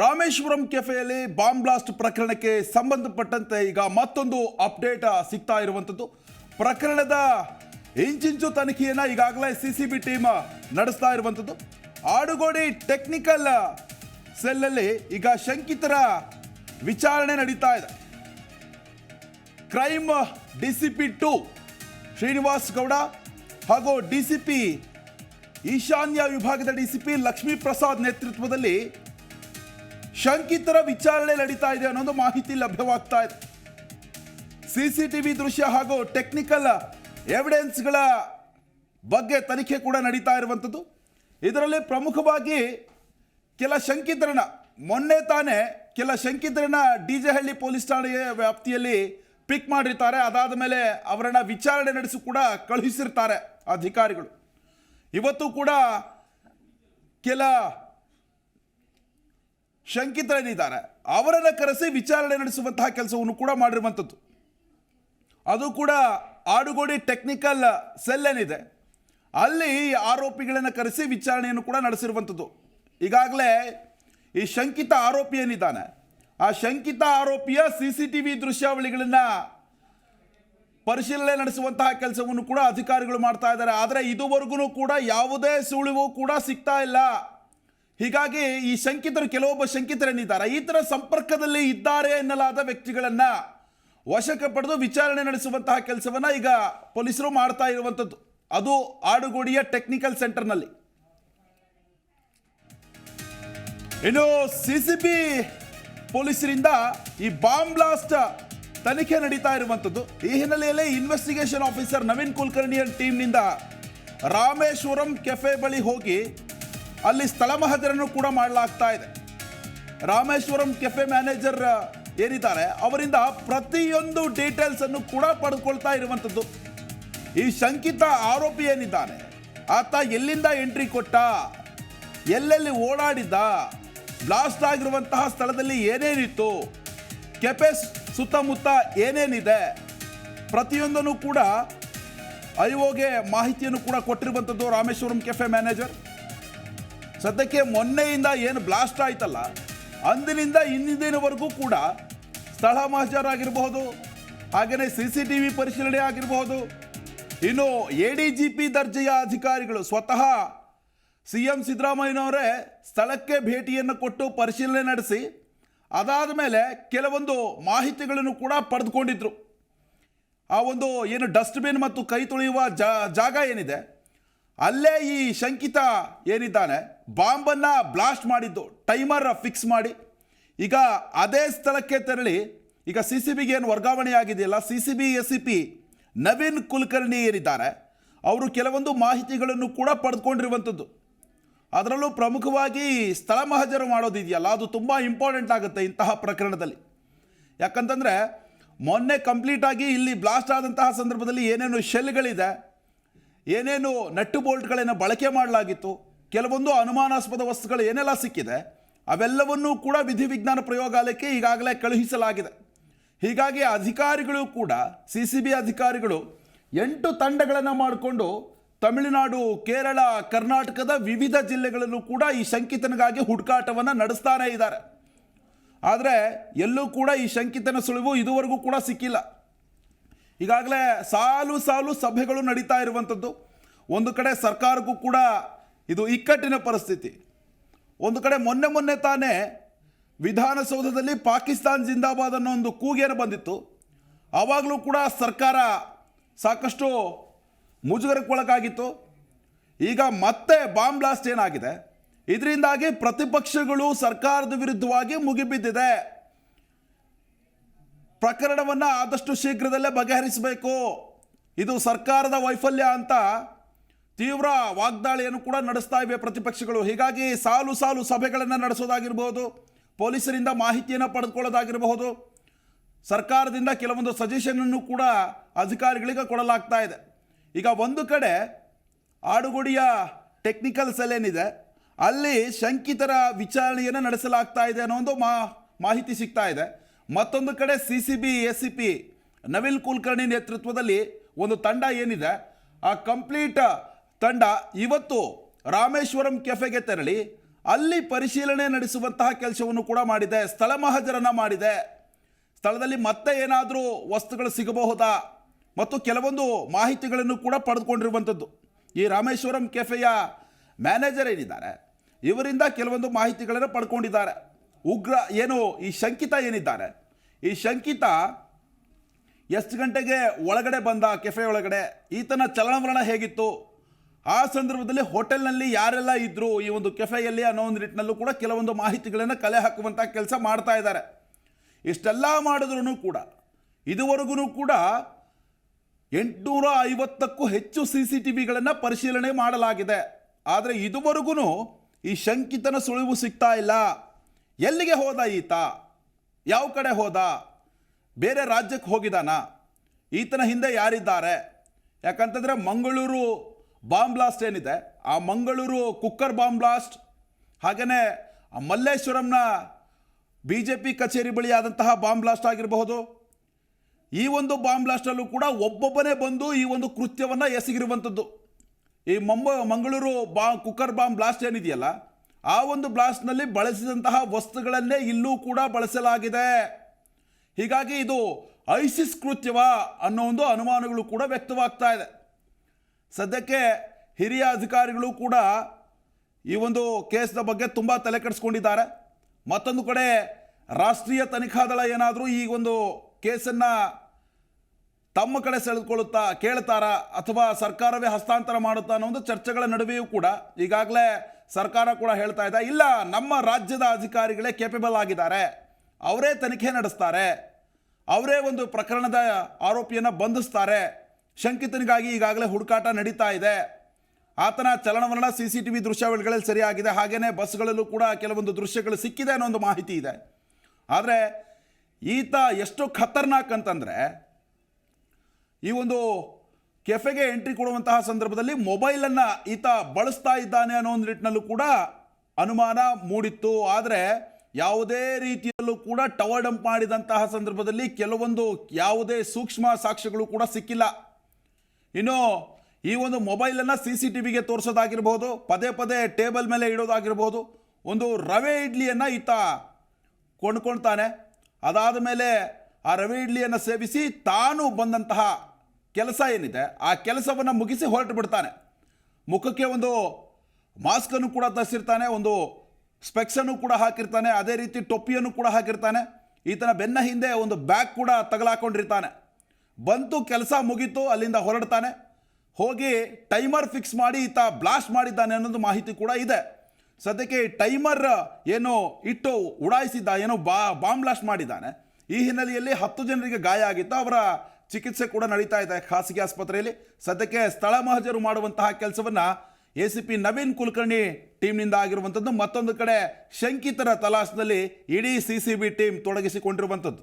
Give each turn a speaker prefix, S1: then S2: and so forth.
S1: Rameswaram ಕೆಫೆಯಲ್ಲಿ bomb blast ಪ್ರಕರಣಕ್ಕೆ ಸಂಬಂಧಪಟ್ಟಂತೆ ಈಗ ಮತ್ತೊಂದು ಅಪ್ಡೇಟ್ ಸಿಗ್ತಾ ಇರುವಂಥದ್ದು. ಪ್ರಕರಣದ ಇಂಚಿಂಚು ತನಿಖೆಯನ್ನು ಈಗಾಗಲೇ ಸಿ ಸಿ ಬಿ ಟೀಮ್ ನಡೆಸ್ತಾ ಇರುವಂಥದ್ದು. ಆಡುಗೋಡಿ ಟೆಕ್ನಿಕಲ್ ಸೆಲ್ಲಲ್ಲಿ ಈಗ ಶಂಕಿತರ ವಿಚಾರಣೆ ನಡೀತಾ ಇದೆ. Crime D C P two Srinivas Gowda ಹಾಗೂ ಡಿ ಸಿ ಪಿ ಈಶಾನ್ಯ ವಿಭಾಗದ D C P Lakshmi Prasad ನೇತೃತ್ವದಲ್ಲಿ ಶಂಕಿತರ ವಿಚಾರಣೆ ನಡೀತಾ ಇದೆ ಅನ್ನೋದು ಮಾಹಿತಿ ಲಭ್ಯವಾಗ್ತಾ ಇದೆ. ಸಿಸಿಟಿವಿ ದೃಶ್ಯ ಹಾಗೂ ಟೆಕ್ನಿಕಲ್ ಎವಿಡೆನ್ಸ್ಗಳ ಬಗ್ಗೆ ತನಿಖೆ ಕೂಡ ನಡೀತಾ ಇರುವಂಥದ್ದು. ಇದರಲ್ಲಿ ಪ್ರಮುಖವಾಗಿ ಕೆಲ ಶಂಕಿತರನ್ನ, ಮೊನ್ನೆ ತಾನೇ ಕೆಲ ಶಂಕಿತರನ್ನ ಡಿ ಜೆ ಹಳ್ಳಿ ಪೊಲೀಸ್ ಠಾಣೆಯ ವ್ಯಾಪ್ತಿಯಲ್ಲಿ ಪಿಕ್ ಮಾಡಿರ್ತಾರೆ. ಅದಾದ ಮೇಲೆ ಅವರನ್ನ ವಿಚಾರಣೆ ನಡೆಸಿ ಕೂಡ ಕಳುಹಿಸಿರ್ತಾರೆ ಅಧಿಕಾರಿಗಳು. ಇವತ್ತು ಕೂಡ ಕೆಲ ಶಂಕಿತರೇನಿದ್ದಾರೆ. ಅವರನ್ನು ಕರೆಸಿ ವಿಚಾರಣೆ ನಡೆಸುವಂತಹ ಕೆಲಸವನ್ನು ಕೂಡ ಮಾಡಿರುವಂಥದ್ದು. ಅದು ಕೂಡ ಆಡುಗೋಡಿ ಟೆಕ್ನಿಕಲ್ ಸೆಲ್ ಏನಿದೆ. ಅಲ್ಲಿ ಆರೋಪಿಗಳನ್ನು ಕರೆಸಿ ವಿಚಾರಣೆಯನ್ನು ಕೂಡ ನಡೆಸಿರುವಂಥದ್ದು. ಈಗಾಗಲೇ ಈ ಶಂಕಿತ ಆರೋಪಿ ಏನಿದ್ದಾನೆ, ಆ ಶಂಕಿತ ಆರೋಪಿಯ ಸಿ ಸಿ ಟಿ ವಿ ದೃಶ್ಯಾವಳಿಗಳನ್ನು ಪರಿಶೀಲನೆ ನಡೆಸುವಂತಹ ಕೆಲಸವನ್ನು ಕೂಡ ಅಧಿಕಾರಿಗಳು ಮಾಡ್ತಾ ಇದ್ದಾರೆ. ಆದರೆ ಇದುವರೆಗೂ ಕೂಡ ಯಾವುದೇ ಸುಳಿವು ಕೂಡ ಸಿಗ್ತಾ ಇಲ್ಲ. ಹೀಗಾಗಿ ಈ ಶಂಕಿತರು ಕೆಲವೊಬ್ಬ ಶಂಕಿತರೇನಿದ್ದಾರೆ. ಈ ಥರ ಸಂಪರ್ಕದಲ್ಲಿ ಇದ್ದಾರೆ ಎನ್ನಲಾದ ವ್ಯಕ್ತಿಗಳನ್ನು ವಶಕ್ಕೆ ಪಡೆದು ವಿಚಾರಣೆ ನಡೆಸುವಂತಹ ಕೆಲಸವನ್ನು ಈಗ ಪೊಲೀಸರು ಮಾಡ್ತಾ ಇರುವಂಥದ್ದು ಅದು ಆಡುಗೋಡಿಯ ಟೆಕ್ನಿಕಲ್ ಸೆಂಟರ್ನಲ್ಲಿ. ಇನ್ನು ಸಿ ಪೊಲೀಸರಿಂದ ಈ ಬಾಂಬ್ ಬ್ಲಾಸ್ಟ್ ತನಿಖೆ ನಡೀತಾ ಇರುವಂಥದ್ದು ಈ ಹಿನ್ನೆಲೆಯಲ್ಲಿ ಇನ್ವೆಸ್ಟಿಗೇಷನ್ ಆಫೀಸರ್ ನವೀನ್ ಕುಲಕರ್ಣಿಯ ಟೀಮ್ನಿಂದ ರಾಮೇಶ್ವರಂ ಕೆಫೆ ಬಳಿ ಹೋಗಿ ಅಲ್ಲಿ ಸ್ಥಳ ಮಹಜರನ್ನು ಕೂಡ ಮಾಡಲಾಗ್ತಾ ಇದೆ. ರಾಮೇಶ್ವರಂ ಕೆಫೆ ಮ್ಯಾನೇಜರ್ ಏನಿದ್ದಾರೆ ಅವರಿಂದ ಪ್ರತಿಯೊಂದು ಡೀಟೇಲ್ಸ್ ಅನ್ನು ಕೂಡ ಪಡೆದುಕೊಳ್ತಾ ಇರುವಂಥದ್ದು. ಈ ಶಂಕಿತ ಆರೋಪಿ ಏನಿದ್ದಾನೆ? ಆತ ಎಲ್ಲಿಂದ ಎಂಟ್ರಿ ಕೊಟ್ಟ? ಎಲ್ಲೆಲ್ಲಿ ಓಡಾಡಿದ್ದ ಬ್ಲಾಸ್ಟ್ ಆಗಿರುವಂತಹ ಸ್ಥಳದಲ್ಲಿ ಏನೇನಿತ್ತು? ಕೆಫೆ ಸುತ್ತಮುತ್ತ ಏನೇನಿದೆ? ಪ್ರತಿಯೊಂದನ್ನು ಕೂಡ ಐಒಗೆ ಮಾಹಿತಿಯನ್ನು ಕೂಡ ಕೊಟ್ಟಿರುವಂಥದ್ದು ರಾಮೇಶ್ವರಂ ಕೆಫೆ ಮ್ಯಾನೇಜರ್ ಸದ್ಯಕ್ಕೆ ಮೊನ್ನೆಯಿಂದ ಏನು ಬ್ಲಾಸ್ಟ್ ಆಯ್ತಲ್ಲ, ಅಂದಿನಿಂದ ಇಂದಿನವರೆಗೂ ಕೂಡ ಸ್ಥಳ ಮಹಜರಾಗಿರಬಹುದು ಹಾಗೆಯೇ ಸಿ ಸಿ ಟಿ ವಿ ಪರಿಶೀಲನೆ ಆಗಿರಬಹುದು. ಇನ್ನು ಎ ಡಿ ಜಿ ಪಿ ದರ್ಜೆಯ ಅಧಿಕಾರಿಗಳು ಸ್ವತಃ ಸಿ ಎಂ ಸಿದ್ದರಾಮಯ್ಯನವರೇ ಸ್ಥಳಕ್ಕೆ ಭೇಟಿಯನ್ನು ಕೊಟ್ಟು ಪರಿಶೀಲನೆ ನಡೆಸಿ ಅದಾದ ಮೇಲೆ ಕೆಲವೊಂದು ಮಾಹಿತಿಗಳನ್ನು ಕೂಡ ಪಡೆದುಕೊಂಡಿದ್ರು. ಆ ಒಂದು ಏನು ಡಸ್ಟ್ಬಿನ್ ಮತ್ತು ಕೈ ತೊಳೆಯುವ ಜಾಗ ಏನಿದೆ, ಅಲ್ಲೇ ಈ ಶಂಕಿತ ಏನಿದ್ದಾನೆ ಬಾಂಬನ್ನು ಬ್ಲಾಸ್ಟ್ ಮಾಡಿದ್ದು ಟೈಮರ್ ಫಿಕ್ಸ್ ಮಾಡಿ. ಈಗ ಅದೇ ಸ್ಥಳಕ್ಕೆ ತೆರಳಿ, ಈಗ ಸಿ ಸಿ ಬಿಗೆ ಏನು ವರ್ಗಾವಣೆ ಆಗಿದೆಯಲ್ಲ, C C B S C P Naveen Kulkarni ಏನಿದ್ದಾರೆ, ಅವರು ಕೆಲವೊಂದು ಮಾಹಿತಿಗಳನ್ನು ಕೂಡ ಪಡೆದುಕೊಂಡಿರುವಂಥದ್ದು. ಅದರಲ್ಲೂ ಪ್ರಮುಖವಾಗಿ ಸ್ಥಳ ಮಹಜರು ಮಾಡೋದಿದೆಯಲ್ಲ ಅದು ತುಂಬ ಇಂಪಾರ್ಟೆಂಟ್ ಆಗುತ್ತೆ ಇಂತಹ ಪ್ರಕರಣದಲ್ಲಿ. ಯಾಕಂತಂದರೆ, ಮೊನ್ನೆ ಕಂಪ್ಲೀಟಾಗಿ ಇಲ್ಲಿ ಬ್ಲಾಸ್ಟ್ ಆದಂತಹ ಸಂದರ್ಭದಲ್ಲಿ ಏನೇನು ಶೆಲ್ಗಳಿದೆ ಏನೇನು ನಟ್ಟು ಬೋಲ್ಟ್ಗಳನ್ನು ಬಳಕೆ ಮಾಡಲಾಗಿತ್ತು ಕೆಲವೊಂದು ಅನುಮಾನಾಸ್ಪದ ವಸ್ತುಗಳು ಏನೆಲ್ಲ ಸಿಕ್ಕಿದೆ, ಅವೆಲ್ಲವನ್ನೂ ಕೂಡ ವಿಧಿವಿಜ್ಞಾನ ಪ್ರಯೋಗಾಲಯಕ್ಕೆ ಈಗಾಗಲೇ ಕಳುಹಿಸಲಾಗಿದೆ. ಹೀಗಾಗಿ ಅಧಿಕಾರಿಗಳು ಕೂಡ ಸಿ ಸಿ ಬಿ ಅಧಿಕಾರಿಗಳು ಎಂಟು ತಂಡಗಳನ್ನು ಮಾಡಿಕೊಂಡು ತಮಿಳುನಾಡು, ಕೇರಳ, ಕರ್ನಾಟಕದ ವಿವಿಧ ಜಿಲ್ಲೆಗಳಲ್ಲೂ ಕೂಡ ಈ ಶಂಕಿತನಿಗಾಗಿ ಹುಡುಕಾಟವನ್ನು ನಡೆಸ್ತಾನೇ ಇದ್ದಾರೆ. ಆದರೆ ಎಲ್ಲೂ ಕೂಡ ಈ ಶಂಕಿತನ ಸುಳಿವು ಇದುವರೆಗೂ ಕೂಡ ಸಿಕ್ಕಿಲ್ಲ. ಈಗಾಗಲೇ ಸಾಲು ಸಾಲು ಸಭೆಗಳು ನಡೀತಾ ಇರುವಂಥದ್ದು. ಒಂದು ಕಡೆ ಸರ್ಕಾರಕ್ಕೂ ಕೂಡ ಇದು ಇಕ್ಕಟ್ಟಿನ ಪರಿಸ್ಥಿತಿ. ಒಂದು ಕಡೆ ಮೊನ್ನೆ ಮೊನ್ನೆ ತಾನೇ ವಿಧಾನಸೌಧದಲ್ಲಿ ಪಾಕಿಸ್ತಾನ್ ಜಿಂದಾಬಾದ್ ಅನ್ನೋ ಒಂದು ಕೂಗೇನು ಬಂದಿತ್ತು. ಆವಾಗಲೂ ಕೂಡ ಸರ್ಕಾರ ಸಾಕಷ್ಟು ಮುಜುಗರಕ್ಕೊಳಗಾಗಿತ್ತು. ಈಗ ಮತ್ತೆ ಬಾಂಬ್ ಬ್ಲಾಸ್ಟ್ ಏನಾಗಿದೆ? ಇದರಿಂದಾಗಿ ಪ್ರತಿಪಕ್ಷಗಳು ಸರ್ಕಾರದ ವಿರುದ್ಧವಾಗಿ ಮುಗಿಬಿದ್ದಿದೆ. ಪ್ರಕರಣವನ್ನು ಆದಷ್ಟು ಶೀಘ್ರದಲ್ಲೇ ಬಗೆಹರಿಸಬೇಕು. ಇದು ಸರ್ಕಾರದ ವೈಫಲ್ಯ ಅಂತ ತೀವ್ರ ವಾಗ್ದಾಳಿಯನ್ನು ಕೂಡ ನಡೆಸ್ತಾ ಇವೆ ಪ್ರತಿಪಕ್ಷಗಳು. ಹೀಗಾಗಿ ಸಾಲು ಸಾಲು ಸಭೆಗಳನ್ನು ನಡೆಸೋದಾಗಿರ್ಬೋದು ಪೊಲೀಸರಿಂದ ಮಾಹಿತಿಯನ್ನು ಪಡೆದುಕೊಳ್ಳೋದಾಗಿರಬಹುದು, ಸರ್ಕಾರದಿಂದ ಕೆಲವೊಂದು ಸಜೆಷನನ್ನು ಕೂಡ ಅಧಿಕಾರಿಗಳಿಗೆ ಕೊಡಲಾಗ್ತಾ ಇದೆ. ಈಗ ಒಂದು ಕಡೆ ಆಡುಗುಡಿಯ ಟೆಕ್ನಿಕಲ್ ಸೆಲ್ ಏನಿದೆ, ಅಲ್ಲಿ ಶಂಕಿತರ ವಿಚಾರಣೆಯನ್ನು ನಡೆಸಲಾಗ್ತಾ ಇದೆ ಅನ್ನೋ ಒಂದು ಮಾ, ಮಾಹಿತಿ ಸಿಗ್ತಾ ಇದೆ. ಮತ್ತೊಂದು ಕಡೆ C C B S C P Naveen Kulkarni ನೇತೃತ್ವದಲ್ಲಿ ಒಂದು ತಂಡ ಏನಿದೆ, ಆ ಕಂಪ್ಲೀಟ್ ತಂಡ ಇವತ್ತು ರಾಮೇಶ್ವರಂ ಕೆಫೆಗೆ ತೆರಳಿ ಅಲ್ಲಿ ಪರಿಶೀಲನೆ ನಡೆಸುವಂತಹ ಕೆಲಸವನ್ನು ಕೂಡ ಮಾಡಿದೆ. ಸ್ಥಳ ಮಹಜರನ ಮಾಡಿದೆ. ಸ್ಥಳದಲ್ಲಿ ಮತ್ತೆ ಏನಾದರೂ ವಸ್ತುಗಳು ಸಿಗಬಹುದಾ? ಮತ್ತು ಕೆಲವೊಂದು ಮಾಹಿತಿಗಳನ್ನು ಕೂಡ ಪಡೆದುಕೊಂಡಿರುವಂಥದ್ದು. ಈ ರಾಮೇಶ್ವರಂ ಕೆಫೆಯ ಮ್ಯಾನೇಜರ್ ಏನಿದ್ದಾರೆ? ಇವರಿಂದ ಕೆಲವೊಂದು ಮಾಹಿತಿಗಳನ್ನು ಪಡ್ಕೊಂಡಿದ್ದಾರೆ. ಉಗ್ರ ಏನು, ಈ ಶಂಕಿತ ಏನಿದ್ದಾರೆ? ಈ ಶಂಕಿತ ಎಷ್ಟು ಗಂಟೆಗೆ ಒಳಗಡೆ ಬಂದ ಕೆಫೆ ಒಳಗಡೆ ಈತನ ಚಲನವಲನ ಹೇಗಿತ್ತು? ಆ ಸಂದರ್ಭದಲ್ಲಿ ಹೋಟೆಲ್ನಲ್ಲಿ ಯಾರೆಲ್ಲ ಇದ್ದರು ಈ ಒಂದು ಕೆಫೆಯಲ್ಲಿ ಅನ್ನೋ ಒಂದು ನಿಟ್ಟಿನಲ್ಲೂ ಕೂಡ ಕೆಲವೊಂದು ಮಾಹಿತಿಗಳನ್ನು ಕಲೆ ಹಾಕುವಂಥ ಕೆಲಸ ಮಾಡ್ತಾ ಇದ್ದಾರೆ. ಇಷ್ಟೆಲ್ಲ ಮಾಡಿದ್ರೂ ಕೂಡ ಇದುವರೆಗೂ ಕೂಡ ಎಂಟುನೂರ ಐವತ್ತಕ್ಕೂ ಹೆಚ್ಚು ಸಿ ಸಿ ಟಿ ವಿಗಳನ್ನು ಪರಿಶೀಲನೆ ಮಾಡಲಾಗಿದೆ. ಆದರೆ ಇದುವರೆಗೂ ಈ ಶಂಕಿತನ ಸುಳಿವು ಸಿಗ್ತಾ ಇಲ್ಲ. ಎಲ್ಲಿಗೆ ಹೋದ ಈತ? ಯಾವ ಕಡೆ ಹೋದ? ಬೇರೆ ರಾಜ್ಯಕ್ಕೆ ಹೋಗಿದಾನ ಈತನ ಹಿಂದೆ ಯಾರಿದ್ದಾರೆ? ಯಾಕಂತಂದರೆ ಮಂಗಳೂರು ಬಾಂಬ್ ಬ್ಲಾಸ್ಟ್ ಏನಿದೆ? ಆ ಮಂಗಳೂರು ಕುಕ್ಕರ್ ಬಾಂಬ್ ಬ್ಲಾಸ್ಟ್ ಹಾಗೆಯೇ ಮಲ್ಲೇಶ್ವರಂನ ಬಿ ಜೆ ಪಿ ಕಚೇರಿ ಬಳಿ ಆದಂತಹ ಬಾಂಬ್ ಬ್ಲಾಸ್ಟ್ ಆಗಿರಬಹುದು. ಈ ಒಂದು ಬಾಂಬ್ ಬ್ಲಾಸ್ಟಲ್ಲೂ ಕೂಡ ಒಬ್ಬೊಬ್ಬನೇ ಬಂದು ಈ ಒಂದು ಕೃತ್ಯವನ್ನು ಎಸಗಿರುವಂಥದ್ದು ಈ ಮಂಬ, ಮಂಗಳೂರು ಬಾ, ಕುಕ್ಕರ್ ಬಾಂಬ್ ಬ್ಲಾಸ್ಟ್ ಏನಿದೆಯಲ್ಲ, ಆ ಒಂದು ಬ್ಲಾಸ್ಟ್ನಲ್ಲಿ ಬಳಸಿದಂತಹ ವಸ್ತುಗಳನ್ನೇ ಇಲ್ಲೂ ಕೂಡ ಬಳಸಲಾಗಿದೆ. ಹೀಗಾಗಿ ಇದು ಐಸಿಸ್ ಕೃತ್ಯವ ಅನ್ನೋ ಒಂದು ಅನುಮಾನಗಳು ಕೂಡ ವ್ಯಕ್ತವಾಗ್ತಾ ಇದೆ. ಸದ್ಯಕ್ಕೆ ಹಿರಿಯ ಅಧಿಕಾರಿಗಳು ಕೂಡ ಈ ಒಂದು ಕೇಸ್ನ ಬಗ್ಗೆ ತುಂಬ ತಲೆ ಕೆಡಿಸ್ಕೊಂಡಿದ್ದಾರೆ. ಮತ್ತೊಂದು ಕಡೆ ರಾಷ್ಟ್ರೀಯ ತನಿಖಾ ದಳ ಏನಾದರೂ ಈ ಒಂದು ಕೇಸನ್ನು ತಮ್ಮ ಕಡೆ ಸೆಳೆದುಕೊಳ್ಳುತ್ತಾ, ಕೇಳ್ತಾರಾ ಅಥವಾ ಸರ್ಕಾರವೇ ಹಸ್ತಾಂತರ ಮಾಡುತ್ತಾ ಅನ್ನೋ ಒಂದು ಚರ್ಚೆಗಳ ನಡುವೆಯೂ ಕೂಡ ಈಗಾಗಲೇ ಸರ್ಕಾರ ಕೂಡ ಹೇಳ್ತಾ ಇದೆ. ಇಲ್ಲ, ನಮ್ಮ ರಾಜ್ಯದ ಅಧಿಕಾರಿಗಳೇ ಕೇಪಬಲ್ ಆಗಿದ್ದಾರೆ. ಅವರೇ ತನಿಖೆ ನಡೆಸ್ತಾರೆ. ಅವರೇ ಒಂದು ಪ್ರಕರಣದ ಆರೋಪಿಯನ್ನು ಬಂಧಿಸ್ತಾರೆ. ಶಂಕಿತನಿಗಾಗಿ ಈಗಾಗಲೇ ಹುಡುಕಾಟ ನಡೀತಾ ಇದೆ. ಆತನ ಚಲನವಲನ ಸಿ ಸಿ ಟಿ ವಿ ದೃಶ್ಯಾವಳಿಗಳಲ್ಲಿ ಸರಿಯಾಗಿದೆ. ಹಾಗೆಯೇ ಬಸ್ಗಳಲ್ಲೂ ಕೂಡ ಕೆಲವೊಂದು ದೃಶ್ಯಗಳು ಸಿಕ್ಕಿದೆ ಅನ್ನೋ ಒಂದು ಮಾಹಿತಿ ಇದೆ. ಆದರೆ ಈತ ಎಷ್ಟು ಖತರ್ನಾಕ್ ಅಂತಂದರೆ ಈ ಒಂದು ಕೆಫೆಗೆ ಎಂಟ್ರಿ ಕೊಡುವಂತಹ ಸಂದರ್ಭದಲ್ಲಿ ಮೊಬೈಲನ್ನು ಈತ ಬಳಸ್ತಾ ಇದ್ದಾನೆ ಅನ್ನೋ ಒಂದು ನಿಟ್ಟಿನಲ್ಲೂ ಕೂಡ ಅನುಮಾನ ಮೂಡಿತ್ತು. ಆದರೆ ಯಾವುದೇ ರೀತಿಯಲ್ಲೂ ಕೂಡ ಟವರ್ ಡಂಪ್ ಮಾಡಿದಂತಹ ಸಂದರ್ಭದಲ್ಲಿ ಕೆಲವೊಂದು ಯಾವುದೇ ಸೂಕ್ಷ್ಮ ಸಾಕ್ಷ್ಯಗಳು ಕೂಡ ಸಿಕ್ಕಿಲ್ಲ. ಇನ್ನು ಈ ಒಂದು ಮೊಬೈಲನ್ನು ಸಿ ಸಿ ಟಿ ವಿಗೆ ತೋರಿಸೋದಾಗಿರ್ಬೋದು, ಪದೇ ಪದೇ ಟೇಬಲ್ ಮೇಲೆ ಇಡೋದಾಗಿರ್ಬೋದು, ಒಂದು ರವೆ ಇಡ್ಲಿಯನ್ನು ಈತ ಕೊಂಡ್ಕೊಳ್ತಾನೆ. ಅದಾದ ಮೇಲೆ ಆ ರವೆ ಇಡ್ಲಿಯನ್ನು ಸೇವಿಸಿ ತಾನು ಬಂದಂತಹ ಕೆಲಸ ಏನಿದೆ, ಆ ಕೆಲಸವನ್ನು ಮುಗಿಸಿ ಹೊರಟು ಬಿಡ್ತಾನೆ. ಮುಖಕ್ಕೆ ಒಂದು ಮಾಸ್ಕನ್ನು ಕೂಡ ಧರಿಸಿರ್ತಾನೆ, ಒಂದು ಸ್ಪೆಕ್ಸನ್ನು ಕೂಡ ಹಾಕಿರ್ತಾನೆ, ಅದೇ ರೀತಿ ಟೊಪ್ಪಿಯನ್ನು ಕೂಡ ಹಾಕಿರ್ತಾನೆ. ಈತನ ಬೆನ್ನ ಹಿಂದೆ ಒಂದು ಬ್ಯಾಗ್ ಕೂಡ ತಗಲಾಕೊಂಡಿರ್ತಾನೆ. ಬಂತು, ಕೆಲಸ ಮುಗೀತು, ಅಲ್ಲಿಂದ ಹೊರಡ್ತಾನೆ. ಹೋಗಿ ಟೈಮರ್ ಫಿಕ್ಸ್ ಮಾಡಿ ಈತ ಬ್ಲಾಸ್ಟ್ ಮಾಡಿದ್ದಾನೆ ಅನ್ನೋದು ಮಾಹಿತಿ ಕೂಡ ಇದೆ. ಸದ್ಯಕ್ಕೆ ಟೈಮರ್ ಏನು ಇಟ್ಟು ಉಡಾಯಿಸಿದ್ದ, ಏನೋ ಬಾ ಬಾಂಬ್ ಬ್ಲಾಸ್ಟ್ ಮಾಡಿದ್ದಾನೆ. ಈ ಹಿನ್ನೆಲೆಯಲ್ಲಿ ಹತ್ತು ಜನರಿಗೆ ಗಾಯ ಆಗಿತ್ತು. ಅವರ ಚಿಕಿತ್ಸೆ ಕೂಡ ನಡೀತಾ ಇದೆ ಖಾಸಗಿ ಆಸ್ಪತ್ರೆಯಲ್ಲಿ. ಸದ್ಯಕ್ಕೆ ಸ್ಥಳ ಮಹಜರು ಮಾಡುವಂತಹ ಕೆಲಸವನ್ನು A C P Naveen Kulkarni ಟೀಮ್ನಿಂದ ಆಗಿರುವಂಥದ್ದು. ಮತ್ತೊಂದು ಕಡೆ ಶಂಕಿತರ ತಲಾಶದಲ್ಲಿ ಇಡೀ ಸಿ ಸಿ ಬಿ ಟೀಮ್ ತೊಡಗಿಸಿಕೊಂಡಿರುವಂಥದ್ದು.